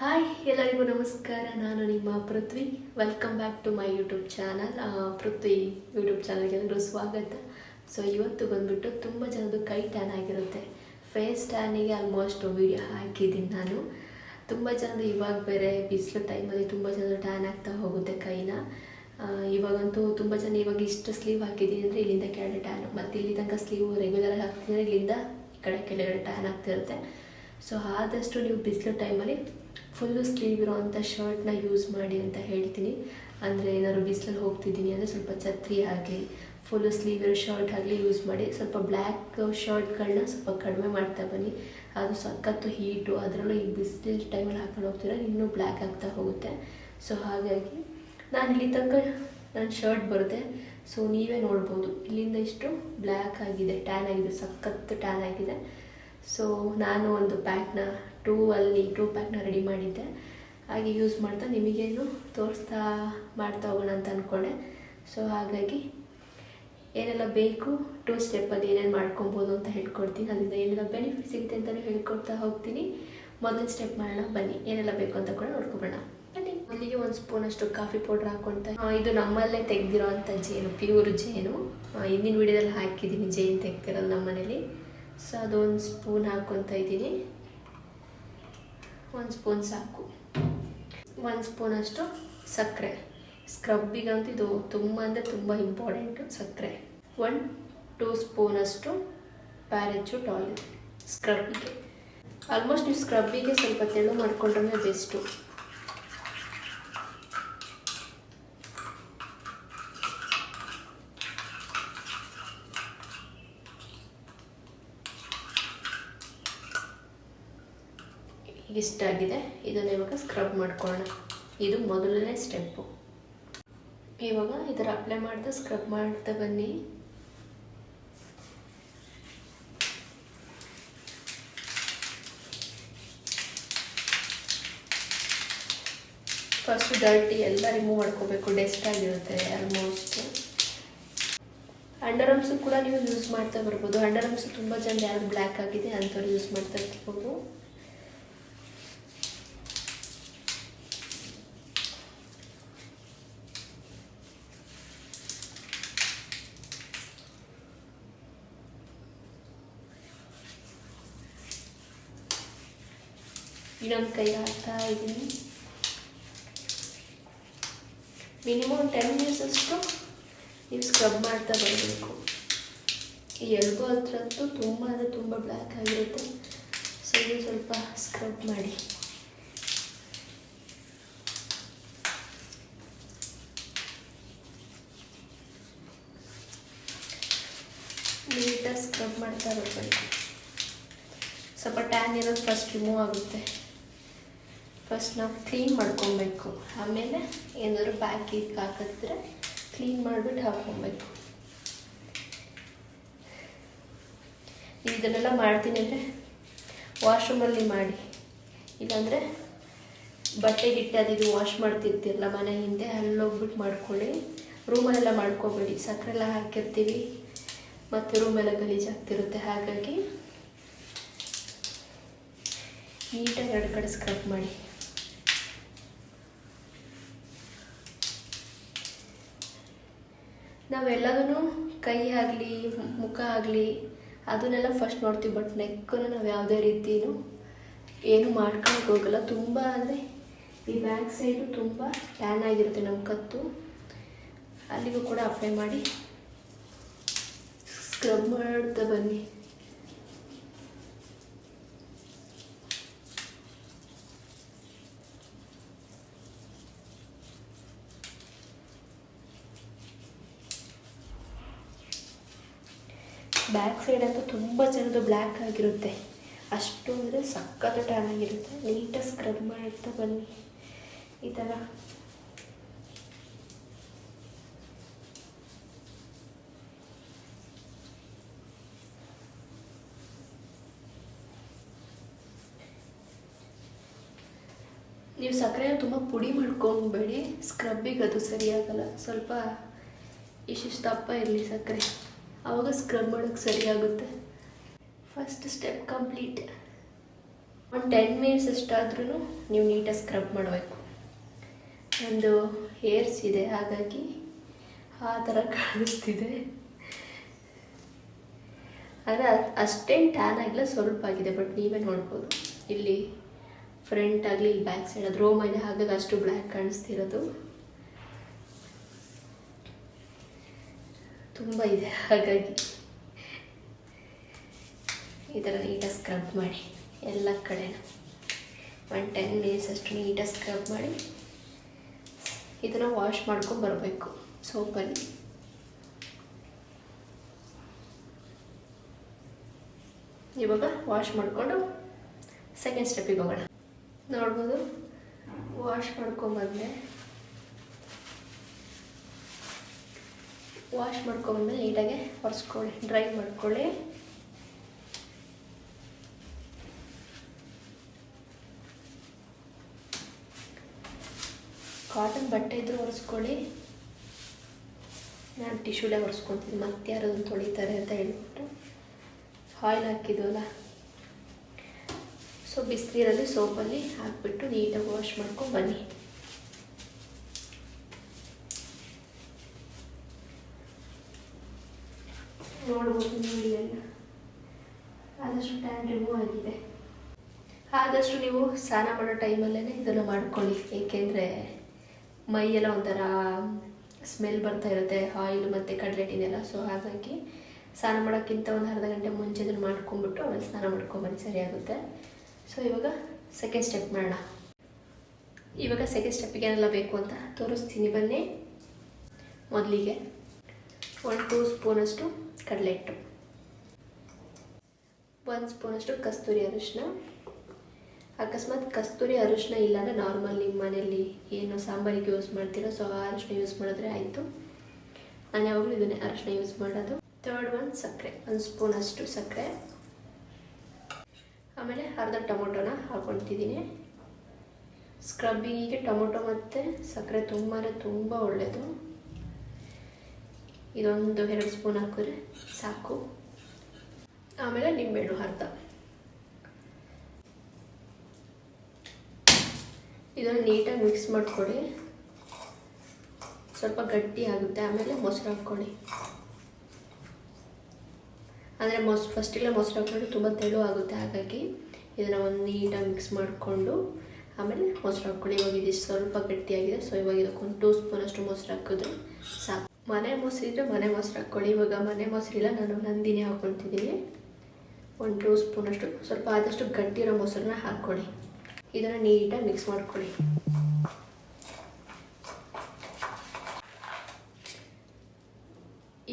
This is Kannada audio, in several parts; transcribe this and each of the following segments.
ಹಾಯ್ ಎಲ್ಲರಿಗೂ ನಮಸ್ಕಾರ. ನಾನು ನಿಮ್ಮ Prithvi. Welcome back to my YouTube channel Prithvi YouTube ಚಾನಲ್ಗೆ ಎಲ್ಲರೂ ಸ್ವಾಗತ. ಸೊ ಇವತ್ತು ಬಂದುಬಿಟ್ಟು ತುಂಬ ಜನದ್ದು ಕೈ ಟ್ಯಾನ್ ಆಗಿರುತ್ತೆ. ಫೇಸ್ ಟ್ಯಾನಿಗೆ ಆಲ್ಮೋಸ್ಟ್ ವೀಡಿಯೋ ಹಾಕಿದ್ದೀನಿ ನಾನು. ತುಂಬ ಜನದ್ದು ಇವಾಗ ಬೇರೆ ಬಿಸಿಲು ಟೈಮಲ್ಲಿ ತುಂಬ ಜನ ಟ್ಯಾನ್ ಆಗ್ತಾ ಹೋಗುತ್ತೆ ಕೈನ. ಇವಾಗಂತೂ ತುಂಬ ಜನ ಇವಾಗ ಇಷ್ಟು ಸ್ಲೀವ್ ಹಾಕಿದ್ದೀನಿ ಅಂದರೆ ಇಲ್ಲಿಂದ ಕೆಳಗಡೆ ಟ್ಯಾನ್ ಮತ್ತು ಇಲ್ಲಿ ತನಕ ಸ್ಲೀವ್ ರೆಗ್ಯುಲರ್ ಹಾಕ್ತಿದ್ರೆ ಇಲ್ಲಿಂದ ಈ ಕಡೆ, ಕೆಳಗಡೆ ಟ್ಯಾನ್ ಆಗ್ತಿರುತ್ತೆ. ಸೊ ಆದಷ್ಟು ನೀವು ಬಿಸಿಲು ಟೈಮಲ್ಲಿ ಫುಲ್ಲು ಸ್ಲೀವ್ ಇರೋವಂಥ ಶರ್ಟ್ನ ಯೂಸ್ ಮಾಡಿ ಅಂತ ಹೇಳ್ತೀನಿ. ಅಂದರೆ ಏನಾದ್ರು ಬಿಸಿಲಲ್ಲಿ ಹೋಗ್ತಿದ್ದೀನಿ ಅಂದರೆ ಸ್ವಲ್ಪ ಛತ್ರಿ ಆಗಲಿ, ಫುಲ್ಲು ಸ್ಲೀವ್ ಇರೋ ಶರ್ಟ್ ಆಗಲಿ ಯೂಸ್ ಮಾಡಿ, ಸ್ವಲ್ಪ ಬ್ಲ್ಯಾಕ್ ಶರ್ಟ್ಗಳನ್ನ ಸ್ವಲ್ಪ ಕಡಿಮೆ ಮಾಡ್ತಾ ಬನ್ನಿ. ಅದು ಸಖತ್ತು ಹೀಟು, ಅದರಲ್ಲೂ ಈ ಬಿಸಿಲು ಟೈಮಲ್ಲಿ ಹಾಕೊಂಡು ಹೋಗ್ತೀರ ಇನ್ನೂ ಬ್ಲ್ಯಾಕ್ ಆಗ್ತಾ ಹೋಗುತ್ತೆ. ಸೊ ಹಾಗಾಗಿ ನಾನು ಇಲ್ಲಿ ತನಕ ನನ್ನ ಶರ್ಟ್ ಬರುತ್ತೆ. ಸೊ ನೀವೇ ನೋಡ್ಬೋದು, ಇಲ್ಲಿಂದ ಇಷ್ಟು ಬ್ಲ್ಯಾಕ್ ಆಗಿದೆ ಟ್ಯಾನ್ ಆಗಿದೆ, ಸಖತ್ತು ಟ್ಯಾನ್ ಆಗಿದೆ. ಸೊ ನಾನು ಒಂದು ಪ್ಯಾಕ್ನ ಟೂ ಅಲ್ಲಿ ಟೂ ಪ್ಯಾಕ್ನ ರೆಡಿ ಮಾಡಿದ್ದೆ. ಹಾಗೆ ಯೂಸ್ ಮಾಡ್ತಾ ನಿಮಗೇನು ತೋರಿಸ್ತಾ ಮಾಡ್ತಾ ಹೋಗೋಣ ಅಂತ ಅಂದ್ಕೊಂಡೆ ಸೊ ಹಾಗಾಗಿ ಏನೆಲ್ಲ ಬೇಕು ಟೂ ಸ್ಟೆಪ್ಪಲ್ಲಿ ಏನೇನು ಮಾಡ್ಕೊಬೋದು ಅಂತ ಹೇಳ್ಕೊಡ್ತೀನಿ. ಅದರಿಂದ ಏನೆಲ್ಲ ಬೆನಿಫಿಟ್ ಸಿಗುತ್ತೆ ಅಂತಲೂ ಹೇಳ್ಕೊಡ್ತಾ ಹೋಗ್ತೀನಿ. ಮೊದಲನೇ ಸ್ಟೆಪ್ ಮಾಡೋಣ ಬನ್ನಿ. ಏನೆಲ್ಲ ಬೇಕು ಅಂತ ಕೂಡ ನೋಡ್ಕೊಬೋಣ. ಬನ್ನಿ. ಮೊದಲಿಗೆ ಒಂದು ಸ್ಪೂನಷ್ಟು ಕಾಫಿ ಪೌಡ್ರ್ ಹಾಕ್ಕೊಳ್ತಾ ಆ, ಇದು ನಮ್ಮಲ್ಲೇ ತೆಗ್ದಿರೋ ಅಂಥ ಜೇನು ಪ್ಯೂರ್ ಜೇನು. ಹಿಂದಿನ ವಿಡಿಯೋದಲ್ಲಿ ಹಾಕಿದ್ದೀನಿ ಜೇನು ತೆಗ್ದಿರೋದು ನಮ್ಮ ಮನೇಲಿ ಸೊ ಅದೊಂದು ಸ್ಪೂನ್ ಹಾಕ್ಕೊತಾ ಇದ್ದೀನಿ. ಒಂದು ಸ್ಪೂನ್ ಸಾಕು. ಒಂದು ಸ್ಪೂನಷ್ಟು ಸಕ್ಕರೆ. ಸ್ಕ್ರಬ್ಬಿಗಂತೂ ಇದು ತುಂಬ ಅಂದರೆ ತುಂಬ ಇಂಪಾರ್ಟೆಂಟು ಸಕ್ಕರೆ. ಒನ್ ಟೂ ಸ್ಪೂನಷ್ಟು ಪ್ಯಾರೆಚೂಟ್ ಆಯಿಲ್ ಸ್ಕ್ರಬ್ಬಿಗೆ ಆಲ್ಮೋಸ್ಟ್ ನೀವು ಸ್ಕ್ರಬ್ಬಿಗೆ ಸ್ವಲ್ಪ ತೆಳು ಮಾಡ್ಕೊಂಡ್ರೆ ಬೆಸ್ಟು ಇಷ್ಟಾಗಿದೆ ಇದನ್ನು ಇವಾಗ ಸ್ಕ್ರಬ್ ಮಾಡ್ಕೊಳ್ಳೋಣ. ಇದು ಮೊದಲನೇ ಸ್ಟೆಪ್ಪು ಇವಾಗ ಇದರ ಅಪ್ಲೈ ಮಾಡ್ತಾ ಸ್ಕ್ರಬ್ ಮಾಡ್ತಾ ಬನ್ನಿ. ಫಸ್ಟ್ ಡರ್ಟಿ ಎಲ್ಲ ರಿಮೂವ್ ಮಾಡ್ಕೋಬೇಕು. ಡೆಸ್ಟ್ ಆಗಿರುತ್ತೆ ಆಲ್ಮೋಸ್ಟ್ ಅಂಡರ್ ಆರ್ಮ್ಸು ಕೂಡ ನೀವು ಯೂಸ್ ಮಾಡ್ತಾ ಬರ್ಬೋದು. ಅಂಡರ್ ಅಮ್ಸು ತುಂಬ ಜನ ಯಾರು ಬ್ಲ್ಯಾಕ್ ಆಗಿದೆ ಅಂಥವ್ರು ಯೂಸ್ ಮಾಡ್ತಾ ಇರ್ಬೋದು ಇನ್ನೊಂದು ಕೈ ಹಾಕ್ತಾ ಇದ್ದೀನಿ ಮಿನಿಮಮ್ ಟೆನ್ ಮಿನಿಟ್ಸ್ ಅಷ್ಟು ನೀವು ಸ್ಕ್ರಬ್ ಮಾಡ್ತಾ ಬರಬೇಕು. ಈ ಎಲ್ಬೋ ಹತ್ರ ಅಂತೂ ತುಂಬ ಅಂದರೆ ತುಂಬ ಬ್ಲ್ಯಾಕ್ ಆಗಿರುತ್ತೆ. ಸೊ ಇದು ಸ್ವಲ್ಪ ಸ್ಕ್ರಬ್ ಮಾಡಿ. ನೀಟಾಗಿ ಸ್ಕ್ರಬ್ ಮಾಡ್ತಾ ಬರಬೇಕು. ಸ್ವಲ್ಪ ಟ್ಯಾನ್ ಇರೋದು ಫಸ್ಟ್ ರಿಮೂವ್ ಆಗುತ್ತೆ. ಫಸ್ಟ್ ನಾವು ಕ್ಲೀನ್ ಮಾಡ್ಕೊಬೇಕು. ಆಮೇಲೆ ಏನಾದ್ರು ಪ್ಯಾಕಿಗೆ ಹಾಕಿದ್ರೆ ಕ್ಲೀನ್ ಮಾಡಿಬಿಟ್ಟು ಹಾಕ್ಕೊಬೇಕು ಇದನ್ನೆಲ್ಲ ಮಾಡ್ತೀನಿ ಅಂದರೆ ವಾಶ್ರೂಮಲ್ಲಿ ಮಾಡಿ. ಇಲ್ಲಾಂದರೆ ಬಟ್ಟೆ ಗಿಟ್ಟೆ ಅದು ವಾಶ್ ಮಾಡ್ತಿರ್ತೀರಲ್ಲ ಮನೆ ಹಿಂದೆ ಅಲ್ಲೋಗ್ಬಿಟ್ಟು ಮಾಡ್ಕೊಳ್ಳಿ. ರೂಮಲ್ಲೆಲ್ಲ ಮಾಡ್ಕೋಬೇಡಿ. ಸಕ್ಕರೆ ಎಲ್ಲ ಹಾಕಿರ್ತೀವಿ. ಮತ್ತು ರೂಮೆಲ್ಲ ಗಲೀಜಾಗ್ತಿರುತ್ತೆ ಹಾಗಾಗಿ ನೀಟಾಗಿ ಎರಡು ಕಡೆ ಸ್ಕ್ರಬ್ ಮಾಡಿ. ನಾವೆಲ್ಲದೂ ಕೈ ಆಗಲಿ, ಮುಖ ಆಗಲಿ, ಅದನ್ನೆಲ್ಲ ಫಸ್ಟ್ ನೋಡ್ತೀವಿ. ಬಟ್ ನೆಕ್ಕನ್ನು ನಾವು ಯಾವುದೇ ರೀತಿಯೂ ಏನು ಮಾಡ್ಕೊಳಕ್ಕೆ ಹೋಗಲ್ಲ. ತುಂಬ ಅಂದರೆ ಈ ಬ್ಯಾಕ್ ಸೈಡು ತುಂಬ ಟ್ಯಾನ್ ಆಗಿರುತ್ತೆ ನಮ್ಮ ಕತ್ತು. ಅಲ್ಲಿಗೂ ಕೂಡ ಅಪ್ಲೈ ಮಾಡಿ ಸ್ಕ್ರಬ್ ಮಾಡ್ತಾ ಬನ್ನಿ. ಬ್ಯಾಕ್ ಸೈಡ್ ಅಂತೂ ತುಂಬ ಚೆನ್ನದು ಬ್ಲ್ಯಾಕ್ ಆಗಿರುತ್ತೆ. ಅಷ್ಟು ಅಂದರೆ ಸಕ್ಕತ್ತು ಟ್ಯಾನ್ ಆಗಿರುತ್ತೆ. ನೀಟಾಗಿ ಸ್ಕ್ರಬ್ ಮಾಡ್ತಾ ಬನ್ನಿ. ಈ ಥರ ನೀವು ಸಕ್ಕರೆ ತುಂಬ ಪುಡಿ ಮಾಡ್ಕೊಂಬೇಡಿ. ಸ್ಕ್ರಬ್ಬಿಗೆ ಅದು ಸರಿಯಾಗಲ್ಲ. ಸ್ವಲ್ಪ ಇಷ್ಟಿಷ್ಟು ದಪ್ಪ ಇರಲಿ ಸಕ್ಕರೆ. ಆವಾಗ ಸ್ಕ್ರಬ್ ಮಾಡೋಕ್ಕೆ ಸರಿಯಾಗುತ್ತೆ ಫಸ್ಟ್ ಸ್ಟೆಪ್ ಕಂಪ್ಲೀಟ್ ಒಂದು ಟೆನ್ ಮಿನಿಟ್ಸ್ ಅಷ್ಟಾದ್ರೂ ನೀವು ನೀಟಾಗಿ ಸ್ಕ್ರಬ್ ಮಾಡಬೇಕು. ಒಂದು ಹೇರ್ಸ್ ಇದೆ, ಹಾಗಾಗಿ ಆ ಥರ ಕಾಣಿಸ್ತಿದೆ. ಆದರೆ ಅಷ್ಟೇನು ಟ್ಯಾನ್ ಆಗಿಲ್ಲ, ಸ್ವಲ್ಪ ಆಗಿದೆ ಬಟ್ ನೀವೇ ನೋಡ್ಬೋದು. ಇಲ್ಲಿ ಫ್ರಂಟ್ ಆಗಲಿ, ಇಲ್ಲಿ ಬ್ಯಾಕ್ ಸೈಡ್ ಅದು ರೋಮ್ ಇದೆ ಹಾಗಾಗಿ ಅಷ್ಟು ಬ್ಲ್ಯಾಕ್ ಕಾಣಿಸ್ತಿರೋದು. ತುಂಬ ಇದೆ, ಹಾಗಾಗಿ ಈ ಥರ ನೀಟಾಗಿ ಸ್ಕ್ರಬ್ ಮಾಡಿ, ಎಲ್ಲ ಕಡೆನ. ಒಂದು ಟೆನ್ ಮಿನಿಟ್ಸ್ ಅಷ್ಟು ನೀಟಾಗಿ ಸ್ಕ್ರಬ್ ಮಾಡಿ, ಇದನ್ನು ವಾಶ್ ಮಾಡ್ಕೊಂಡು ಬರಬೇಕು, ಸೋಪಲ್ಲಿ. ಇವಾಗ ವಾಶ್ ಮಾಡಿಕೊಂಡು ಸೆಕೆಂಡ್ ಸ್ಟೆಪ್ಪಿಗೆ ಹೋಗೋಣ. ನೋಡ್ಬೋದು ವಾಶ್ ಮಾಡ್ಕೊಂಬಂದೆ ವಾಶ್ ಮಾಡ್ಕೊಂಡ್ಮೇಲೆ ನೀಟಾಗೆ ಒರೆಸ್ಕೊಳ್ಳಿ ಡ್ರೈ ಮಾಡ್ಕೊಳ್ಳಿ. ಕಾಟನ್ ಬಟ್ಟೆ ಇದ್ರೂ ಒರೆಸ್ಕೊಳ್ಳಿ. ನಾನು ಟಿಶ್ಯೂಲೇ ಒರೆಸ್ಕೊತೀನಿ ಮತ್ತೆ ಯಾರು ತೊಳಿತಾರೆ ಅಂತ ಹೇಳ್ಬಿಟ್ಟು ಆಯಿಲ್ ಹಾಕಿದ್ವಲ್ಲ? ಸೊ ಬಿಸಿನೀರಲ್ಲಿ ಸೋಪಲ್ಲಿ ಹಾಕಿಬಿಟ್ಟು ನೀಟಾಗಿ ವಾಶ್ ಮಾಡ್ಕೊಂಡು ಬನ್ನಿ. ನೋಡ್ಬೋದು ನೀರಿಗೆಲ್ಲ ಆದಷ್ಟು ಟ್ಯಾನ್ ರಿಮೂವ್ ಆಗಿದೆ. ಆದಷ್ಟು ನೀವು ಸ್ನಾನ ಮಾಡೋ ಟೈಮಲ್ಲೇ ಇದನ್ನು ಮಾಡ್ಕೊಳ್ಳಿ. ಏಕೆಂದರೆ ಮೈಯೆಲ್ಲ ಒಂಥರ ಸ್ಮೆಲ್ ಬರ್ತಾ ಇರುತ್ತೆ ಆಯಿಲ್ ಮತ್ತು ಕಡಲೆಟಿನೆಲ್ಲ ಸೊ ಹಾಗಾಗಿ ಸ್ನಾನ ಮಾಡೋಕ್ಕಿಂತ ಒಂದು ಅರ್ಧ ಗಂಟೆ ಮುಂಚೆ ಇದನ್ನು ಮಾಡ್ಕೊಂಬಿಟ್ಟು ಆಮೇಲೆ ಸ್ನಾನ ಮಾಡ್ಕೊಂಬನ್ನಿ. ಸರಿಯಾಗುತ್ತೆ ಸೊ ಇವಾಗ ಸೆಕೆಂಡ್ ಸ್ಟೆಪ್ ಮಾಡೋಣ. ಇವಾಗ ಸೆಕೆಂಡ್ ಸ್ಟೆಪ್ಪಿಗೆ ಏನೆಲ್ಲ ಬೇಕು ಅಂತ ತೋರಿಸ್ತೀನಿ. ಬನ್ನಿ. ಮೊದಲಿಗೆ ಒಂದು ಟೂ ಸ್ಪೂನಷ್ಟು ಕಡಲೆ ಹಿಟ್ಟು ಒಂದು ಸ್ಪೂನಷ್ಟು ಕಸ್ತೂರಿ ಅರಿಶಿನ. ಅಕಸ್ಮಾತ್ ಕಸ್ತೂರಿ ಅರಿಶಿನ ಇಲ್ಲ ಅಂದರೆ ನಾರ್ಮಲ್ ನಿಮ್ಮ ಮನೆಯಲ್ಲಿ ಏನು ಸಾಂಬಾರಿಗೆ ಯೂಸ್ ಮಾಡ್ತೀರೋ ಸೊ ಆ ಅರಿಶಿನ ಯೂಸ್ ಮಾಡಿದ್ರೆ ಆಯಿತು. ನಾನು ಯಾವಾಗಲೂ ಇದನ್ನೇ ಅರಿಶಿನ ಯೂಸ್ ಮಾಡೋದು. ತರ್ಡ್ ಒನ್ ಸಕ್ಕರೆ. ಒಂದು ಸ್ಪೂನಷ್ಟು ಸಕ್ಕರೆ. ಆಮೇಲೆ ಅರ್ಧ ಟೊಮೊಟೊನ ಹಾಕ್ಕೊಳ್ತಿದ್ದೀನಿ ಸ್ಕ್ರಬ್ಬಿಂಗಿಗೆ ಟೊಮೊಟೊ ಮತ್ತು ಸಕ್ಕರೆ ತುಂಬಾ ತುಂಬ ಒಳ್ಳೆಯದು ಇದೊಂದು ಎರಡು ಸ್ಪೂನ್ ಹಾಕಿದ್ರೆ ಸಾಕು. ಆಮೇಲೆ ನಿಂಬೆಹಣ್ಣು ಅರ್ಧ. ಇದನ್ನು ನೀಟಾಗಿ ಮಿಕ್ಸ್ ಮಾಡಿಕೊಡಿ. ಸ್ವಲ್ಪ ಗಟ್ಟಿ ಆಗುತ್ತೆ, ಆಮೇಲೆ ಮೊಸರು ಹಾಕ್ಕೊಳ್ಳಿ ಅಂದರೆ ಮೊಸ್ ಫಸ್ಟಿಗೆ ಮೊಸರು ಹಾಕ್ಕೊಂಡು ತುಂಬ ತೆಳು ಆಗುತ್ತೆ, ಹಾಗಾಗಿ ಇದನ್ನು ಒಂದು ನೀಟಾಗಿ ಮಿಕ್ಸ್ ಮಾಡಿಕೊಂಡು, ಆಮೇಲೆ ಮೊಸರು ಹಾಕ್ಕೊಳ್ಳಿ ಇವಾಗ ಇದಿಷ್ಟು ಸ್ವಲ್ಪ ಗಟ್ಟಿಯಾಗಿದೆ ಸೊ ಇವಾಗ ಇದಕ್ಕೊಂದು ಟೂ ಸ್ಪೂನಷ್ಟು ಮೊಸರು ಹಾಕಿದ್ರೆ ಸಾಕು. ಮನೆ ಮೊಸರು ಇದ್ದರೆ ಮನೆ ಮೊಸರು ಹಾಕ್ಕೊಳ್ಳಿ. ಇವಾಗ ಮನೆ ಮೊಸರಿಲ್ಲ, ನಾನು ನಂದಿನಿ ಹಾಕ್ಕೊಳ್ತಿದ್ದೀನಿ. ಒಂದು ಟೂ ಸ್ಪೂನಷ್ಟು ಸ್ವಲ್ಪ ಆದಷ್ಟು ಗಟ್ಟಿರೋ ಮೊಸರನ್ನ ಹಾಕ್ಕೊಳ್ಳಿ. ಇದನ್ನು ನೀಟಾಗಿ ಮಿಕ್ಸ್ ಮಾಡ್ಕೊಳ್ಳಿ.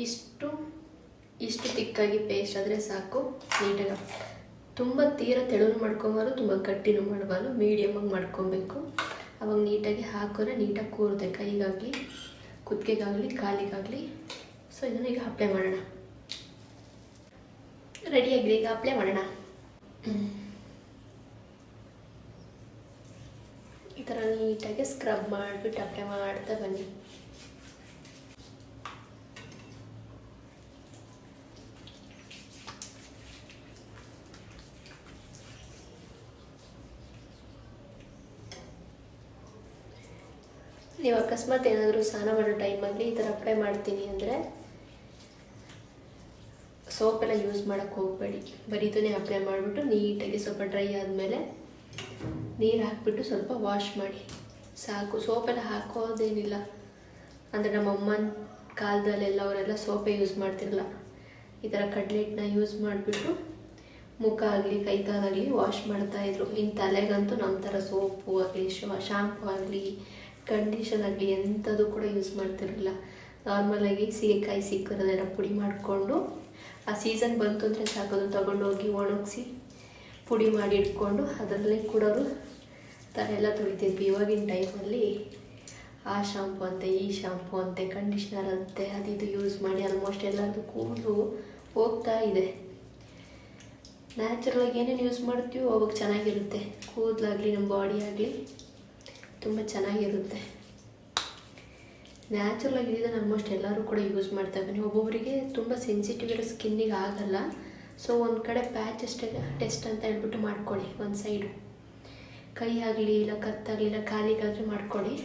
ಇಷ್ಟು ಇಷ್ಟು ತಿಕ್ಕಾಗಿ ಪೇಸ್ಟ್ ಆದರೆ ಸಾಕು, ನೀಟಾಗಿ. ತುಂಬ ತೀರ ತೆಳುನು ಮಾಡ್ಕೊಬಾರ್ದು, ತುಂಬ ಗಟ್ಟಿನೂ ಮಾಡಬಾರ್ದು ಮೀಡಿಯಮಾಗಿ ಮಾಡ್ಕೊಬೇಕು. ಅವಾಗ ನೀಟಾಗಿ ಹಾಕಿದ್ರೆ ನೀಟಾಗಿ ಕೂರುತ್ತೆ ಕೈಗಾಗಲಿ. ಕುತ್ತಿಗೆಗಾಗಲಿ, ಕಾಲಿಗಾಗಲಿ. ಸೊ ಇದನ್ನು ಈಗ ಅಪ್ಲೈ ಮಾಡೋಣ. ರೆಡಿಯಾಗಿದೆ ಈಗ ಅಪ್ಲೈ ಮಾಡೋಣ. ಈ ಥರ ನೀಟಾಗಿ ಸ್ಕ್ರಬ್ ಮಾಡಿಬಿಟ್ಟು ಅಪ್ಲೈ ಮಾಡ್ತಾ ಬನ್ನಿ. ನೀವು ಅಕಸ್ಮಾತ್ ಏನಾದರೂ ಸ್ನಾನ ಮಾಡೋ ಟೈಮಲ್ಲಿ ಈ ಥರ ಅಪ್ಲೈ ಮಾಡ್ತೀನಿ ಅಂದರೆ ಸೋಪೆಲ್ಲ ಯೂಸ್ ಮಾಡೋಕ್ಕೆ ಹೋಗಬೇಡಿ. ಬರೀ ಅಪ್ಲೈ ಮಾಡಿಬಿಟ್ಟು ನೀಟಾಗಿ ಸ್ವಲ್ಪ ಡ್ರೈ ಆದಮೇಲೆ ನೀರು ಹಾಕಿಬಿಟ್ಟು ಸ್ವಲ್ಪ ವಾಶ್ ಮಾಡಿ. ಸಾಕು. ಸೋಪೆಲ್ಲ ಹಾಕೋದೇನಿಲ್ಲ. ಅಂದರೆ ನಮ್ಮ ಅಮ್ಮನ ಕಾಲದಲ್ಲೆಲ್ಲ ಅವರೆಲ್ಲ ಸೋಪೆ ಯೂಸ್ ಮಾಡ್ತಿರಲ್ಲ. ಈ ಥರ ಕಡ್ಲೆಟ್ನ ಯೂಸ್ ಮಾಡಿಬಿಟ್ಟು ಮುಖ ಆಗಲಿ, ಕೈ ಕಾಲಾಗಲಿ ವಾಶ್ ಮಾಡ್ತಾಯಿದ್ರು ಇನ್ನು ತಲೆಗಂತೂ ನಮ್ಮ ಥರ ಸೋಪು ಆಗಲಿ ಶಾಂಪು ಆಗಲಿ ಕಂಡೀಷನ್ ಆಗಲಿ ಎಂಥದ್ದು ಕೂಡ ಯೂಸ್ ಮಾಡ್ತಿರಲಿಲ್ಲ. ನಾರ್ಮಲಾಗಿ ಸೀಗೆಕಾಯಿ ಸಿಕ್ಕಿರೋದೆಲ್ಲ ಪುಡಿ ಮಾಡಿಕೊಂಡು, ಆ ಸೀಸನ್ ಬಂತು ಅಂದರೆ ಸಾಕೋದು ತೊಗೊಂಡೋಗಿ ಒಣಗಿಸಿ ಪುಡಿ ಮಾಡಿ ಇಟ್ಕೊಂಡು ಅದರಲ್ಲೇ ಕೂಡೋರು ಥರ ಎಲ್ಲ ತೊಳಿತಿದ್ವಿ ಇವಾಗಿನ ಟೈಮಲ್ಲಿ ಆ ಶಾಂಪು ಅಂತೆ, ಈ ಶಾಂಪು ಅಂತೆ ಕಂಡೀಷ್ನರ್ ಅಂತೆ, ಅದು ಇದು ಯೂಸ್ ಮಾಡಿ ಆಲ್ಮೋಸ್ಟ್ ಎಲ್ಲರದು ಕೂದಲು ಹೋಗ್ತಾ ಇದೆ. ನ್ಯಾಚುರಲಾಗಿ ಏನೇನು ಯೂಸ್ ಮಾಡ್ತೀವೋ ಅವಾಗ ಚೆನ್ನಾಗಿರುತ್ತೆ. ಕೂದಲಾಗಲಿ, ನಮ್ಮ ಬಾಡಿ ಆಗಲಿ. ತುಂಬ ಚೆನ್ನಾಗಿರುತ್ತೆ. ನ್ಯಾಚುರಲ್ ಇದನ್ನು ಆಲ್ಮೋಸ್ಟ್ ಎಲ್ಲರೂ ಕೂಡ ಯೂಸ್ ಮಾಡ್ತಾ ಬನ್ನಿ ಒಬ್ಬೊಬ್ಬರಿಗೆ ತುಂಬ ಸೆನ್ಸಿಟಿವ್ ಇರೋ ಸ್ಕಿನ್ನಿಗೆ ಆಗಲ್ಲ. ಸೊ ಒಂದು ಕಡೆ ಪ್ಯಾಚ್ ಅಷ್ಟೇ ಟೆಸ್ಟ್ ಅಂತ ಹೇಳ್ಬಿಟ್ಟು ಮಾಡ್ಕೊಳ್ಳಿ ಒಂದು ಸೈಡು ಕೈ ಆಗಲಿ, ಇಲ್ಲ ಕತ್ತಾಗಲಿ ಇಲ್ಲ ಕಾಲಿಗಾದರೂ ಮಾಡ್ಕೊಳ್ಳಿ.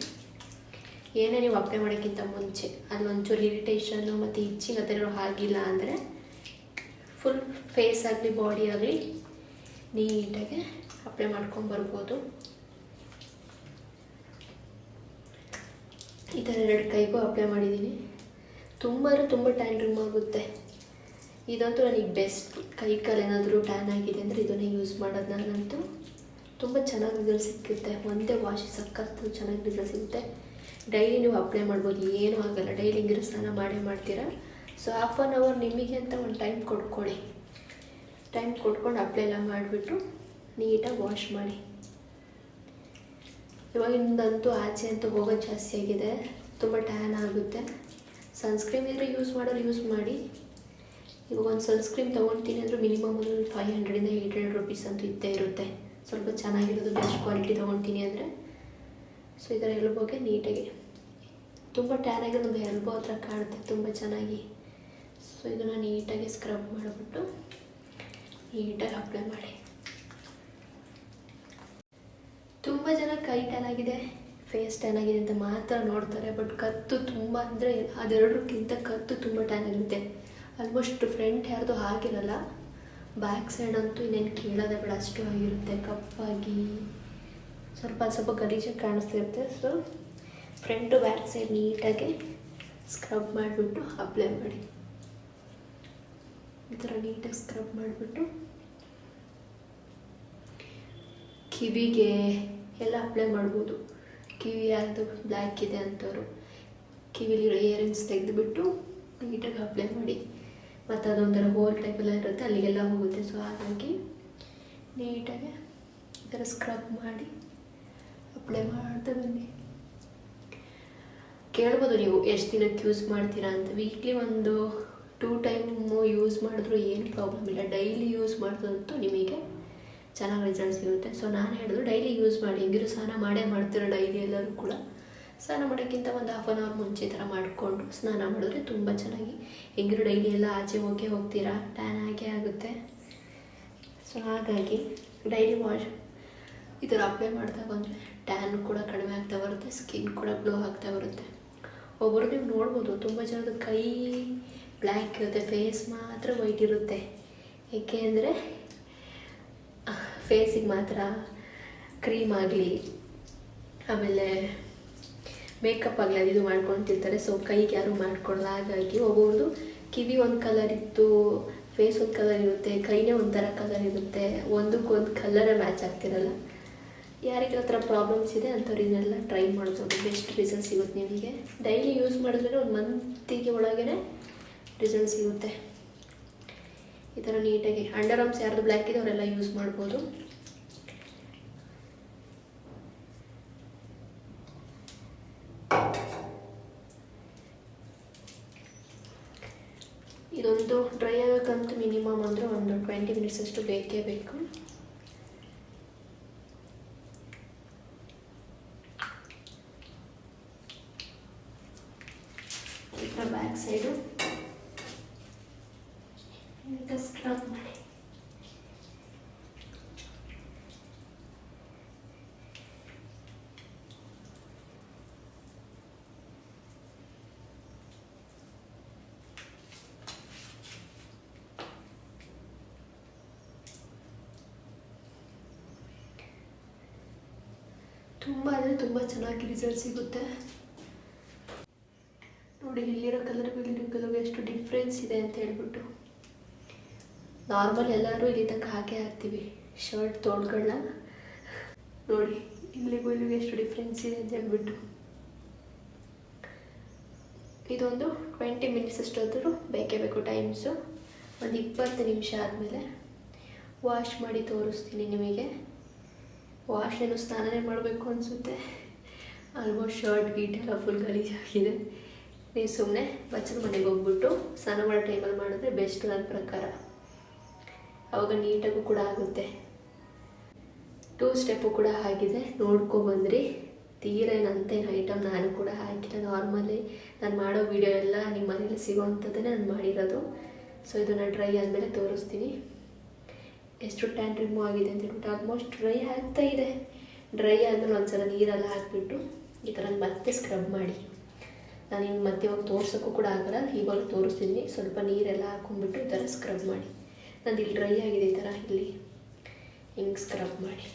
ಏನೇ ನೀವು ಅಪ್ಲೈ ಮಾಡೋಕ್ಕಿಂತ ಮುಂಚೆ. ಅದು ಒಂಚೂರು ಇರಿಟೇಷನ್ನು ಮತ್ತು ಇಚ್ಚಿಂಗ್ ಅದರ ಆಗಿಲ್ಲ ಅಂದರೆ ಫುಲ್ ಫೇಸ್ ಆಗಲಿ ಬಾಡಿ ಆಗಲಿ ನೀಟಾಗಿ ಅಪ್ಲೈ ಮಾಡ್ಕೊಂಡು ಬರ್ಬೋದು. ಈ ಥರ ಎರಡು ಕೈಗೂ ಅಪ್ಲೈ ಮಾಡಿದ್ದೀನಿ. ತುಂಬ ಅಂದರೆ ತುಂಬ ಟ್ಯಾನ್ ರಿಮೂವ್ ಆಗುತ್ತೆ. ಇದಂತೂ ನನಗೆ ಬೆಸ್ಟ್ ಕೈ ಕಾಲು ಏನಾದರೂ ಟ್ಯಾನ್ ಆಗಿದೆ ಅಂದರೆ ಇದನ್ನೇ ಯೂಸ್ ಮಾಡೋದು ನಾನಂತೂ ತುಂಬ ಚೆನ್ನಾಗಿ ರಿಸಲ್ಟ್ ಸಿಕ್ಕುತ್ತೆ ಒಂದೇ ವಾಶ್ ಸಕ್ಕತ್ತು ಚೆನ್ನಾಗಿ ರಿಸಲ್ಟ್ ಸಿಗುತ್ತೆ. ಡೈಲಿ ನೀವು ಅಪ್ಲೈ ಮಾಡ್ಬೋದು. ಏನೂ ಆಗೋಲ್ಲ. ಡೈಲಿ ಹಿಂಗಿರೋ ಸ್ನಾನ ಮಾಡೇ ಮಾಡ್ತೀರಾ? ಸೊ ಹಾಫ್ ಆನ್ ಅವರ್ ನಿಮಗೆ ಅಂತ ಒಂದು ಟೈಮ್ ಕೊಟ್ಕೊಳ್ಳಿ. ಟೈಮ್ ಕೊಟ್ಕೊಂಡು ಅಪ್ಲೈ ಎಲ್ಲ ಮಾಡಿಬಿಟ್ಟು ನೀಟಾಗಿ ವಾಶ್ ಮಾಡಿ. ಇವಾಗಿಂದಂತೂ ಆಚೆ ಅಂತೂ ಹೋಗೋದು ಜಾಸ್ತಿ ಆಗಿದೆ. ತುಂಬ ಟ್ಯಾನ್ ಆಗುತ್ತೆ. ಸನ್ಸ್ಕ್ರೀಮ್ ಇದ್ದರೆ ಯೂಸ್ ಮಾಡೋರು ಯೂಸ್ ಮಾಡಿ. ಇವಾಗ ಒಂದು ಸನ್ಸ್ಕ್ರೀಮ್ ತೊಗೊಳ್ತೀನಿ ಅಂದರೆ ಮಿನಿಮಮ್ ಒಂದು ಫೈವ್ ಹಂಡ್ರೆಡಿಂದ ಏಯ್ಟ್ ಹಂಡ್ರೆಡ್ ರುಪೀಸ್ ಅಂತೂ ಇದ್ದೇ ಇರುತ್ತೆ. ಸ್ವಲ್ಪ ಚೆನ್ನಾಗಿರೋದು ಬೆಸ್ಟ್ ಕ್ವಾಲಿಟಿ ತೊಗೊಳ್ತೀನಿ ಅಂದರೆ. ಸೊ ಇದರ ಎಲ್ಬೋಗೆ ನೀಟಾಗಿ. ತುಂಬ ಟ್ಯಾನ್ ಆಗಿ ನಮ್ಮ ಎಲ್ಬೋ ಹತ್ರ ಕಾಣುತ್ತೆ, ತುಂಬ ಚೆನ್ನಾಗಿ. ಸೊ ಇದನ್ನು ನೀಟಾಗಿ ಸ್ಕ್ರಬ್ ಮಾಡಿಬಿಟ್ಟು ನೀಟಾಗಿ ಅಪ್ಲೈ ಮಾಡಿ. ತುಂಬ ಜನ ಕೈ ಟ್ಯಾನ್ ಆಗಿದೆ ಫೇಸ್ ಟ್ಯಾನ್ ಆಗಿದೆ ಅಂತ ಮಾತ್ರ ನೋಡ್ತಾರೆ ಬಟ್ ಕತ್ತು ತುಂಬ ಅಂದರೆ ಅದೆರಡಕ್ಕಿಂತ ಕತ್ತು ತುಂಬ ಟ್ಯಾನ್ ಆಗಿರುತ್ತೆ ಆಲ್ಮೋಸ್ಟ್ ಫ್ರಂಟ್ ಯಾರ್ದು ಆಗಿರಲ್ಲ ಬ್ಯಾಕ್ ಸೈಡ್ ಅಂತೂ ಇನ್ನೇನು ಕೇಳೋದೇ ಬೇಡ, ಅಷ್ಟು ಆಗಿರುತ್ತೆ ಕಪ್ಪಾಗಿ ಸ್ವಲ್ಪ ಸ್ವಲ್ಪ ಗಲೀಜಾಗಿ ಕಾಣಿಸ್ತಿರುತ್ತೆ. ಸೊ ಫ್ರಂಟು ಬ್ಯಾಕ್ ಸೈಡ್ ನೀಟಾಗಿ ಸ್ಕ್ರಬ್ ಮಾಡಿಬಿಟ್ಟು ಅಪ್ಲೈ ಮಾಡಿ. ಈ ಥರ ನೀಟಾಗಿ ಸ್ಕ್ರಬ್ ಮಾಡಿಬಿಟ್ಟು ಕಿವಿಗೆ ಎಲ್ಲ ಅಪ್ಲೈ ಮಾಡ್ಬೋದು. ಕಿವಿ ಯಾರ್ದು ಬ್ಲ್ಯಾಕ್ ಇದೆ ಅಂಥವ್ರು ಕಿವಿಲಿರೋ ಇಯರಿಂಗ್ಸ್ ತೆಗೆದುಬಿಟ್ಟು ನೀಟಾಗಿ ಅಪ್ಲೈ ಮಾಡಿ. ಮತ್ತು ಅದೊಂಥರ ಹೋಲ್ ಟೈಪೆಲ್ಲ ಇರುತ್ತೆ, ಅಲ್ಲಿಗೆಲ್ಲ ಹೋಗುತ್ತೆ. ಸೊ ಹಾಗಾಗಿ ನೀಟಾಗಿ ಈ ಥರ ಸ್ಕ್ರಬ್ ಮಾಡಿ ಅಪ್ಲೈ ಮಾಡ್ತಾ ಬನ್ನಿ. ಕೇಳ್ಬೋದು ನೀವು ಎಷ್ಟು ದಿನಕ್ಕೆ ಯೂಸ್ ಮಾಡ್ತೀರಾ ಅಂತ. ವೀಕ್ಲಿ ಒಂದು ಟೂ ಟೈಮು ಯೂಸ್ ಮಾಡಿದ್ರು ಏನು ಪ್ರಾಬ್ಲಮ್ ಇಲ್ಲ. ಡೈಲಿ ಯೂಸ್ ಮಾಡಿದಂತೂ ನಿಮಗೆ ಚೆನ್ನಾಗಿ ರಿಸಲ್ಟ್ ಸಿಗುತ್ತೆ. ಸೊ ನಾನು ಹೇಳಿದ್ರು ಡೈಲಿ ಯೂಸ್ ಮಾಡಿ ಹೆಂಗಿರು ಸ್ನಾನ ಮಾಡೇ ಮಾಡ್ತೀರ ಡೈಲಿ ಎಲ್ಲರೂ ಕೂಡ. ಸ್ನಾನ ಮಾಡೋಕ್ಕಿಂತ ಒಂದು ಹಾಫ್ ಆನ್ ಅವರ್ ಮುಂಚೆ ಥರ ಮಾಡಿಕೊಂಡು ಸ್ನಾನ ಮಾಡಿದ್ರೆ ತುಂಬ ಚೆನ್ನಾಗಿ. ಹೆಂಗಿರು ಡೈಲಿ ಎಲ್ಲ ಆಚೆ ಹೋಗೇ ಹೋಗ್ತೀರಾ? ಟ್ಯಾನ್ ಆಗೇ ಆಗುತ್ತೆ. ಸೊ ಹಾಗಾಗಿ ಡೈಲಿ ವಾಶ್ ಈ ಥರ ಅಪ್ಲೈ ಮಾಡ್ತಾ ಬಂದರೆ ಟ್ಯಾನ್ ಕೂಡ ಕಡಿಮೆ ಆಗ್ತಾ ಬರುತ್ತೆ ಸ್ಕಿನ್ ಕೂಡ ಗ್ಲೋ ಆಗ್ತಾ ಬರುತ್ತೆ. ಒಬ್ಬರು ನೀವು ನೋಡ್ಬೋದು, ತುಂಬ ಜನದ ಕೈ ಬ್ಲ್ಯಾಕ್ ಇರುತ್ತೆ ಫೇಸ್ ಮಾತ್ರ ವೈಟ್ ಇರುತ್ತೆ. ಏಕೆ ಅಂದರೆ ಫೇಸಿಗೆ ಮಾತ್ರ ಕ್ರೀಮ್ ಆಗಲಿ, ಆಮೇಲೆ ಮೇಕಪ್ ಆಗಲಿ ಅದು ಇದು ಮಾಡ್ಕೊತಿರ್ತಾರೆ ಸೊ ಕೈಗೆ ಯಾರು ಮಾಡ್ಕೊಡಲ್ಲ ಹಾಗಾಗಿ ಒಬ್ಬೊಬ್ರದ್ದು ಕಿವಿ ಒಂದು ಕಲರ್ ಇತ್ತು ಫೇಸ್ ಒಂದು ಕಲರ್ ಇರುತ್ತೆ, ಕೈನೇ ಒಂಥರ ಕಲರ್ ಇರುತ್ತೆ. ಒಂದಕ್ಕೊಂದು ಕಲರೇ ಮ್ಯಾಚ್ ಆಗ್ತಿರಲ್ಲ. ಯಾರಿಗೆ ಆ ಥರ ಪ್ರಾಬ್ಲಮ್ಸ್ ಇದೆ ಅಂಥವ್ರು ಇದನ್ನೆಲ್ಲ ಟ್ರೈ ಮಾಡ್ಬೋದು. ಬೆಸ್ಟ್ ರಿಸಲ್ಟ್ ಸಿಗುತ್ತೆ ನಿಮಗೆ. ಡೈಲಿ ಯೂಸ್ ಮಾಡಿದ್ರೆ ಒಂದು ಮಂತಿಗೆ ಒಳಗೇ ರಿಸಲ್ಟ್ ಸಿಗುತ್ತೆ. ಈ ಥರ ನೀಟಾಗಿ ಅಂಡರ್ ಆರ್ಮ್ಸ್ ಯಾರ್ದು ಬ್ಲ್ಯಾಕ್ ಇದೆ ಅವರೆಲ್ಲ ಯೂಸ್ ಮಾಡ್ಬೋದು. ಇದೊಂದು ಡ್ರೈ ಆಗೋಕ್ಕಂತೂ ಮಿನಿಮಮ್ ಅಂದರೆ ಒಂದು ಟ್ವೆಂಟಿ ಮಿನಿಟ್ಸ್ ಅಷ್ಟು ಬೇಕೇ ಬೇಕು. ಬ್ಯಾಕ್ ಸೈಡು ಸ್ಕ್ರಬ್ ಮಾಡಿ ತುಂಬ ಅಂದರೆ ತುಂಬ ಚೆನ್ನಾಗಿ ರಿಸಲ್ಟ್ ಸಿಗುತ್ತೆ. ನೋಡಿ ಇಲ್ಲಿರೋ ಕಲರ್ಗೂ ಇಲ್ಲಿರೋ ಕಲರ್ಗೂ ಎಷ್ಟು ಡಿಫ್ರೆನ್ಸ್ ಇದೆ ಅಂತ ಹೇಳ್ಬಿಟ್ಟು. ನಾರ್ಮಲ್ ಎಲ್ಲರೂ ಇಲ್ಲಿ ತನಕ ಹಾಕೇ ಹಾಕ್ತೀವಿ. ಶರ್ಟ್ ತೋಳ್ಗಳನ್ನ ನೋಡಿ, ಇಲ್ಲಿಗೂ ಇಲ್ಲಿಗೂ ಎಷ್ಟು ಡಿಫ್ರೆನ್ಸ್ ಇದೆ ಅಂತ ಹೇಳ್ಬಿಟ್ಟು. ಇದೊಂದು ಟ್ವೆಂಟಿ ಮಿನಿಟ್ಸ್ ಅಷ್ಟೊತ್ತರೂ ಬೇಕೇ ಬೇಕು ಟೈಮ್ಸು ಒಂದು ಇಪ್ಪತ್ತು ನಿಮಿಷ ಆದಮೇಲೆ ವಾಶ್ ಮಾಡಿ ತೋರಿಸ್ತೀನಿ ನಿಮಗೆ. ವಾಶ್ ಏನು ಸ್ನಾನನೇ ಮಾಡಬೇಕು ಅನಿಸುತ್ತೆ. ಆಲ್ಮೋಸ್ಟ್ ಶರ್ಟ್ ಗೀಟ್ ಎಲ್ಲ ಫುಲ್ ಗಲೀಜಾಗಿದೆ ನೀವು ಸುಮ್ಮನೆ ಬಚ್ಚನ ಮನೆಗೆ ಹೋಗ್ಬಿಟ್ಟು ಸ್ನಾನ ಮಾಡೋ ಟೈಮಲ್ಲಿ ಮಾಡಿದ್ರೆ ಬೆಸ್ಟ್ ನನ್ನ ಪ್ರಕಾರ. ಅವಾಗ ನೀಟಾಗೂ ಕೂಡ ಆಗುತ್ತೆ. ಟೂ ಸ್ಟೆಪ್ಪು ಕೂಡ ಆಗಿದೆ. ನೋಡ್ಕೊಬಂದ್ರಿ ತೀರ ಏನಂತೇನು ಐಟಮ್ ನಾನು ಕೂಡ ಹಾಕಿಲ್ಲ. ನಾರ್ಮಲಿ ನಾನು ಮಾಡೋ ವಿಡಿಯೋ ಎಲ್ಲ ನಿಮ್ಮ ಮನೇಲಿ ಸಿಗೋವಂಥದ್ದೇ ನಾನು ಮಾಡಿರೋದು. ಸೊ ಇದನ್ನು ಡ್ರೈ ಆದಮೇಲೆ ತೋರಿಸ್ತೀನಿ. ಎಷ್ಟು ಟ್ಯಾನ್ ರಿಮೂವ್ ಆಗಿದೆ ಅಂತ ಹೇಳ್ಬಿಟ್ಟು ಆಲ್ಮೋಸ್ಟ್ ಡ್ರೈ ಆಗ್ತಾ ಇದೆ. ಡ್ರೈ ಆದಮೇಲೆ ಒಂದ್ಸಲ ನೀರೆಲ್ಲ ಹಾಕಿಬಿಟ್ಟು ಈ ಥರ ಮತ್ತೆ ಸ್ಕ್ರಬ್ ಮಾಡಿ. ನಾನು ಹಿಂಗೆ ಮತ್ತೆ ಹೋಗಿ ತೋರ್ಸೋಕ್ಕೂ ಕೂಡ ಆಗಲ್ಲ. ಇವಾಗ ತೋರಿಸ್ತೀನಿ. ಸ್ವಲ್ಪ ನೀರೆಲ್ಲ ಹಾಕೊಂಡ್ಬಿಟ್ಟು ಈ ಥರ ಸ್ಕ್ರಬ್ ಮಾಡಿ. ನಂದು ಇಲ್ಲಿ ಡ್ರೈ ಆಗಿದೆ ಈ ಥರ. ಇಲ್ಲಿ ಹಿಂಗೆ ಸ್ಕ್ರಬ್ ಮಾಡಿ.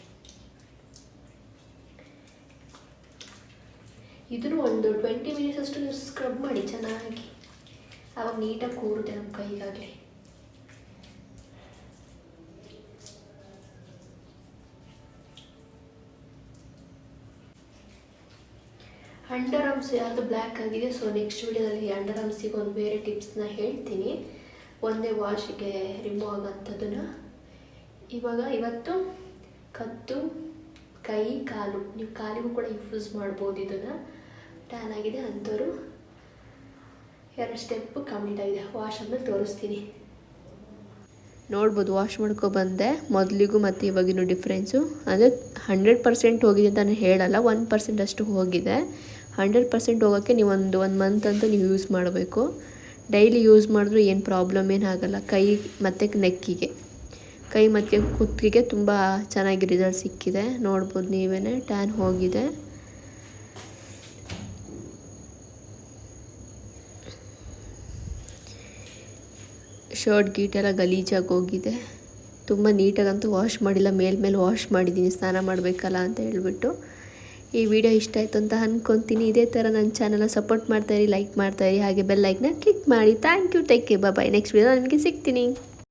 ಇದನ್ನು ಒಂದು ಟ್ವೆಂಟಿ ಮಿನಿಟ್ಸ್ ಅಷ್ಟು ಸ್ಕ್ರಬ್ ಮಾಡಿ ಚೆನ್ನಾಗಿ. ಆವಾಗ ನೀಟಾಗಿ ಕೂರುತ್ತೆ ನಮ್ಮ ಕೈಗಾಗಲಿ. ಅಂಡರ್ ಆರ್ಮ್ಸ್ ಯಾವುದು ಬ್ಲ್ಯಾಕ್ ಆಗಿದೆ ಸೊ ನೆಕ್ಸ್ಟ್ ವೀಡಿಯೋದಲ್ಲಿ ಅಂಡರ್ ಆರ್ಮ್ಸಿಗೆ ಒಂದು ಬೇರೆ ಟಿಪ್ಸ್ನ ಹೇಳ್ತೀನಿ. ಒಂದೇ ವಾಶಿಗೆ ರಿಮೂವ್ ಆಗೋಂಥದ್ದನ್ನು ಇವಾಗ ಇವತ್ತು ಕತ್ತು ಕೈ, ಕಾಲು, ನೀವು ಕಾಲಿಗೂ ಕೂಡ ಯೂಸ್ ಮಾಡ್ಬೋದು ಇದನ್ನು. ಟ್ಯಾನ್ ಆಗಿದೆ ಅಂಥವ್ರು. ಎರಡು ಸ್ಟೆಪ್ಪು ಕಂಪ್ಲೀಟ್ ಆಗಿದೆ. ವಾಶ್ ಆದಮೇಲೆ ತೋರಿಸ್ತೀನಿ. ನೋಡ್ಬೋದು ವಾಶ್ ಮಾಡ್ಕೊ ಬಂದೆ. ಮೊದಲಿಗೂ ಮತ್ತು ಇವಾಗಿನೂ ಡಿಫ್ರೆನ್ಸು ಅಂದರೆ ಹಂಡ್ರೆಡ್ ಪರ್ಸೆಂಟ್ ಹೋಗಿದೆ ಅಂತ ನಾನು ಹೇಳಲ್ಲ. ಒನ್ ಪರ್ಸೆಂಟ್ ಅಷ್ಟು ಹೋಗಿದೆ. ಹಂಡ್ರೆಡ್ ಪರ್ಸೆಂಟ್ ಹೋಗೋಕ್ಕೆ ನೀವು ಒಂದು ಒನ್ ಮಂತ್ ಅಂತೂ ನೀವು ಯೂಸ್ ಮಾಡಬೇಕು. ಡೈಲಿ ಯೂಸ್ ಮಾಡಿದ್ರೂ ಏನು ಪ್ರಾಬ್ಲಮ್ ಏನಾಗಲ್ಲ ಕೈ ಮತ್ತು ನೆಕ್ಕಿಗೆ. ಕೈ ಮತ್ತು ಕುತ್ತಿಗೆ ತುಂಬ ಚೆನ್ನಾಗಿ ರಿಸಲ್ಟ್ ಸಿಕ್ಕಿದೆ. ನೋಡ್ಬೋದು ನೀವೇ ಟ್ಯಾನ್ ಹೋಗಿದೆ. ಶರ್ಟ್ ಗೀಟ್ ಎಲ್ಲ ಗಲೀಜಾಗಿ ಹೋಗಿದೆ. ತುಂಬ ನೀಟಾಗಂತೂ ವಾಶ್ ಮಾಡಿಲ್ಲ. ಮೇಲ್ಮೇಲೆ ವಾಶ್ ಮಾಡಿದ್ದೀನಿ. ಸ್ನಾನ ಮಾಡಬೇಕಲ್ಲ ಅಂತ ಹೇಳ್ಬಿಟ್ಟು. ಈ ವಿಡಿಯೋ ಇಷ್ಟ ಆಯಿತು ಅಂತ ಅಂದ್ಕೊತೀನಿ ಇದೇ ಥರ ನನ್ನ ಚಾನಲ್ನ ಸಪೋರ್ಟ್ ಮಾಡ್ತಾಯಿರಿ ಲೈಕ್ ಮಾಡ್ತಾಯಿರಿ ಹಾಗೆ ಬೆಲ್ ಲೈಕ್ನ ಕ್ಲಿಕ್ ಮಾಡಿ. Thank you take care bye next video ನನಗೆ ಸಿಗ್ತೀನಿ.